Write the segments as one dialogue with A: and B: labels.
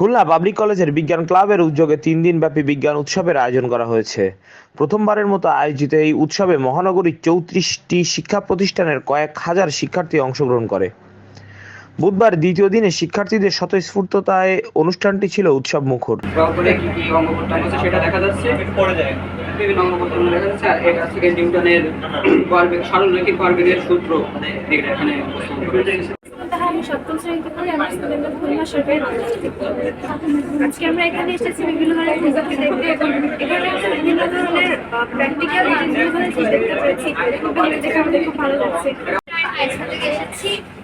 A: Khulna public কলেজের বিজ্ঞান ক্লাবের উদ্যোগে তিন দিন ব্যাপী বিজ্ঞান উৎসবের আয়োজন করা হয়েছে প্রথমবারের মতো আয়োজিত এই উৎসবে মহানগরীর চৌত্রিশটি শিক্ষা প্রতিষ্ঠানের কয়েক হাজার শিক্ষার্থী অংশগ্রহণ করে বুধবার দ্বিতীয় দিনে শিক্ষার্থীদের স্বতঃস্ফূর্ততায় অনুষ্ঠানটি ছিল উৎসব মুখর সূত্র মানে আমি সপ্তম শ্রেণীতে পড়ি আমার স্কুলের খুলনা সরকারি আজকে আমরা এখানে এসেছি বিভিন্ন ধরনের পুজোকে দেখতে এবং এখানে বিভিন্ন ধরনের প্র্যাকটিক্যাল জিনিসগুলো দেখতে পেয়েছি যেটা আমাদের খুব ভালো লাগছে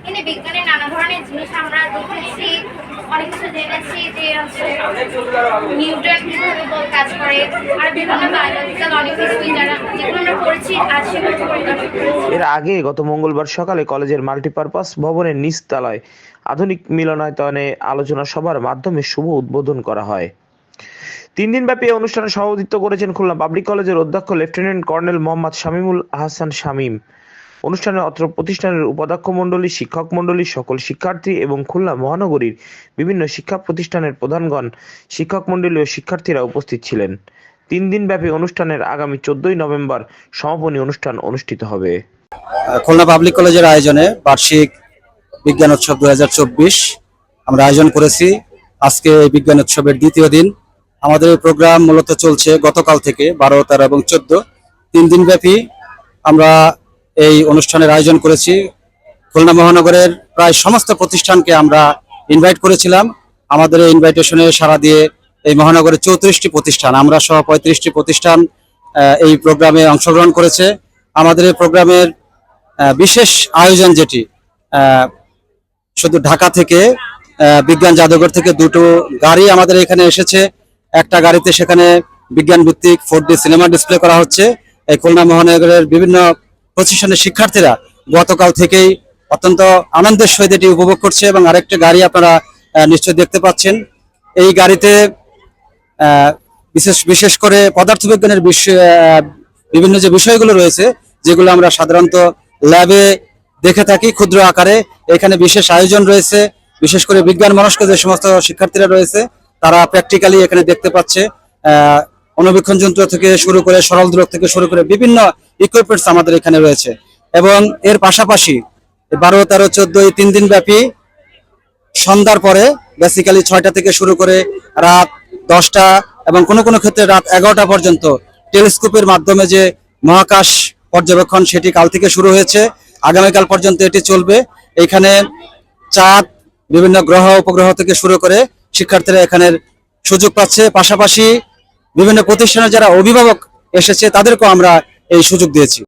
A: এখানে বিজ্ঞানের নানা ধরনের জিনিস আমরা দেখেছি এর আগে গত মঙ্গলবার সকালে কলেজের মাল্টিপারপাস ভবনের নিচতলায় আধুনিক মিলনায়তনে আলোচনা সভার মাধ্যমে শুভ উদ্বোধন করা হয় তিন দিন ব্যাপী এই অনুষ্ঠানে সভাপতিত্ব করেছেন খুলনা পাবলিক কলেজের অধ্যক্ষ লেফটেন্যান্ট কর্নেল মোহাম্মদ শামিমুল আহসান শামীম অনুষ্ঠানে অত্র প্রতিষ্ঠানের উপাধ্যক্ষ মন্ডলী শিক্ষক মন্ডলী সকল শিক্ষার্থী এবং খুলনা মহানগরীর বিভিন্ন শিক্ষা প্রতিষ্ঠানের প্রধানগণ শিক্ষক মন্ডলী ও শিক্ষার্থীরা উপস্থিত ছিলেন তিন দিনব্যাপী অনুষ্ঠানের আগামী চোদ্দই নভেম্বর সমাপনী অনুষ্ঠান অনুষ্ঠিত হবে
B: খুলনা পাবলিক কলেজের আয়োজনে বার্ষিক বিজ্ঞান উৎসব দু আমরা আয়োজন করেছি আজকে এই বিজ্ঞান উৎসবের দ্বিতীয় দিন আমাদের প্রোগ্রাম মূলত চলছে গতকাল থেকে বারো তেরো এবং চোদ্দ তিন দিনব্যাপী আমরা এই অনুষ্ঠানের আয়োজন করেছি খুলনা মহানগরের প্রায় সমস্ত প্রতিষ্ঠানকে আমরা ইনভাইট করেছিলাম আমাদের এই ইনভাইটেশনে সারা দিয়ে এই মহানগরের চৌত্রিশটি প্রতিষ্ঠান আমরা সহ পঁয়ত্রিশটি প্রতিষ্ঠান এই প্রোগ্রামে অংশগ্রহণ করেছে আমাদের এই প্রোগ্রামের বিশেষ আয়োজন যেটি শুধু ঢাকা থেকে বিজ্ঞান জাদুঘর থেকে দুটো গাড়ি আমাদের এখানে এসেছে একটা গাড়িতে সেখানে বিজ্ঞান ভিত্তিক ফোর ডি সিনেমা ডিসপ্লে করা হচ্ছে এই খুলনা মহানগরের বিভিন্ন প্রতিষ্ঠানের শিক্ষার্থীরা গতকাল থেকেই অত্যন্ত আনন্দের সহিত এটি উপভোগ করছে এবং আরেকটি গাড়ি আপনারা নিশ্চয় দেখতে পাচ্ছেন এই গাড়িতে বিশেষ বিশেষ করে পদার্থবিজ্ঞানের বিভিন্ন যে বিষয়গুলো রয়েছে যেগুলো আমরা সাধারণত ল্যাবে দেখে থাকি ক্ষুদ্র আকারে এখানে বিশেষ আয়োজন রয়েছে বিশেষ করে বিজ্ঞান মনস্ক যে সমস্ত শিক্ষার্থীরা রয়েছে তারা প্র্যাকটিক্যালি এখানে দেখতে পাচ্ছে অনুবীক্ষণ যন্ত্র থেকে শুরু করে সরল দূরক থেকে শুরু করে বিভিন্ন ইকুইপমেন্টস আমাদের এখানে রয়েছে এবং এর পাশাপাশি বারো তেরো চোদ্দ এই তিন দিন ব্যাপী সন্ধ্যার পরে বেসিক্যালি ছয়টা থেকে শুরু করে রাত দশটা এবং কোনো কোনো ক্ষেত্রে রাত এগারোটা পর্যন্ত টেলিস্কোপের মাধ্যমে যে মহাকাশ পর্যবেক্ষণ সেটি কাল থেকে শুরু হয়েছে আগামীকাল পর্যন্ত এটি চলবে এখানে চাঁদ বিভিন্ন গ্রহ উপগ্রহ থেকে শুরু করে শিক্ষার্থীরা এখানের সুযোগ পাচ্ছে পাশাপাশি বিভিন্ন প্রতিষ্ঠানের যারা অভিভাবক এসেছে তাদেরকেও আমরা এই সুযোগ দিয়েছি